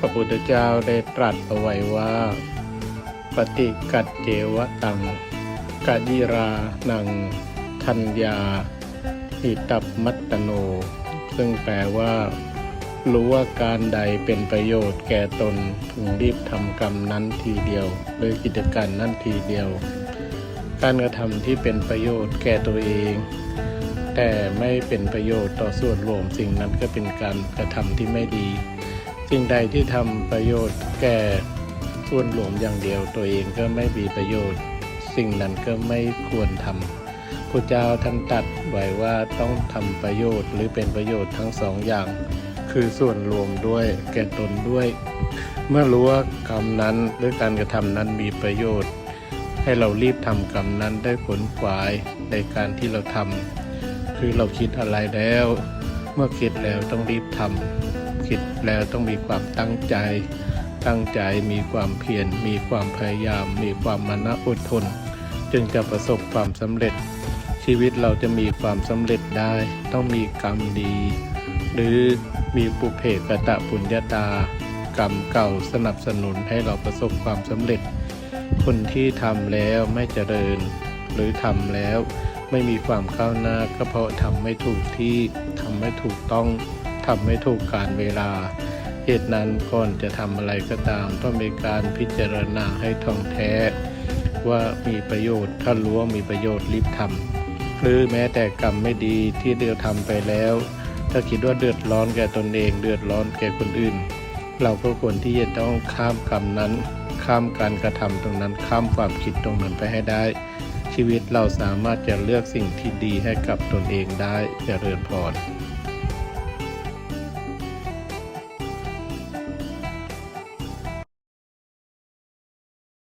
พระพุทธเจ้าได้ตรัสเอาไว้ว่า ปฏิกัดเจวะตังกะยิรานัง ทัญญาหิตับมัตตโน ซึ่งแปลว่า รู้ว่าการใดเป็นประโยชน์แก่ตนพึงรีบทำกรรมนั้นทีเดียว หรือกิจการนั้นทีเดียว การกระทำที่เป็นประโยชน์แก่ตัวเอง แต่ไม่เป็นประโยชน์ต่อส่วนรวมสิ่งนั้นก็เป็นการกระทำที่ไม่ดี สิ่งใดที่ทำประโยชน์แก่ส่วนรวมอย่างเดียวตัวเองก็ไม่มีประโยชน์ สิ่งนั้นก็ไม่ควรทำพระเจ้าท่านตัดไว้ว่าต้องทำประโยชน์หรือเป็นประโยชน์ทั้งสองอย่าง คือส่วนรวมด้วยแก่ตนด้วย เมื่อรู้ว่ากรรมนั้นหรือการกระทำนั้นมีประโยชน์ ให้เรารีบทำกรรมนั้นได้ผลกวายในการที่เราทำคือเราคิดอะไรแล้ว เมื่อคิดแล้วต้องรีบทำ คิดแล้วต้องมีความตั้งใจ ตั้งใจมีความเพียรมีความพยายาม มีความมานะอดทน จึงจะประสบความสำเร็จ ชีวิตเราจะมีความสำเร็จได้ ต้องมีกรรมดี หรือมีปุเพกตะปุญญาตากรรมเก่าสนับสนุนให้เราประสบความสำเร็จ คนที่ทำแล้วไม่เจริญ หรือทำแล้วไม่มีความก้าวหน้าก็เพราะทำไม่ถูกที่ทำไม่ถูกต้อง ทำไม่ถูกการเวลา เหตุนั้นก่อนจะทำอะไรก็ตาม ต้องมีการพิจารณาให้ท่องแท้ ว่ามีประโยชน์ถ้ารู้ว่ามีประโยชน์รีบทำหรือแม้แต่กรรมไม่ดีที่เดือทำไปแล้ว ถ้าคิดว่าเดือดร้อนแก่ตนเอง เดือดร้อนแก่คนอื่น เราก็ควรที่จะต้องข้ามกรรมนั้น ข้ามการกระทำตรงนั้นข้ามความคิดตรงนั้นไปให้ได้ชีวิตเราสามารถจะเลือกสิ่งที่ดีให้กับตนเองได้จเจริญพร